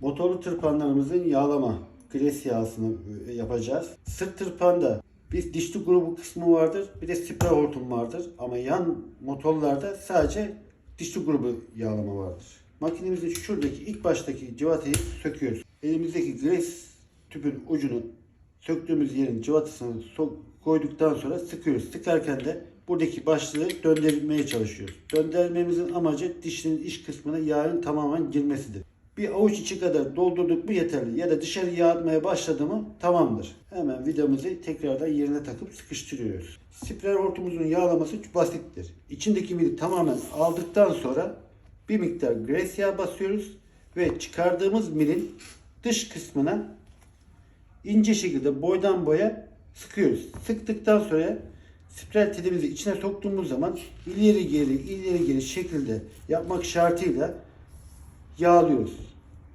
Motorlu tırpanlarımızın yağlama gres yağsını e, yapacağız. Sırt tırpanda bir dişli grubu kısmı vardır. Bir de sprey hortum vardır. Ama yan motorlarda sadece dişli grubu yağlama vardır. Makinemizin şuradaki ilk baştaki civatayı söküyoruz. Elimizdeki gres tüpün ucunu söktüğümüz yerin civatasını koyduktan sonra sıkıyoruz. Sıkarken de buradaki başlığı döndürmeye çalışıyoruz. Döndürmemizin amacı dişinin iç kısmına yağın tamamen girmesidir. Bir avuç içi kadar doldurduk mu yeterli. Ya da dışarı yağ atmaya başladı mı tamamdır. Hemen vidamızı tekrardan yerine takıp sıkıştırıyoruz. Sprey hortumumuzun yağlaması basittir. İçindeki mili tamamen aldıktan sonra bir miktar gres yağı basıyoruz ve çıkardığımız milin dış kısmına ince şekilde boydan boya sıkıyoruz. Sıktıktan sonra sprey telimizi içine soktuğumuz zaman ileri geri ileri geri şekilde yapmak şartıyla yağlıyoruz.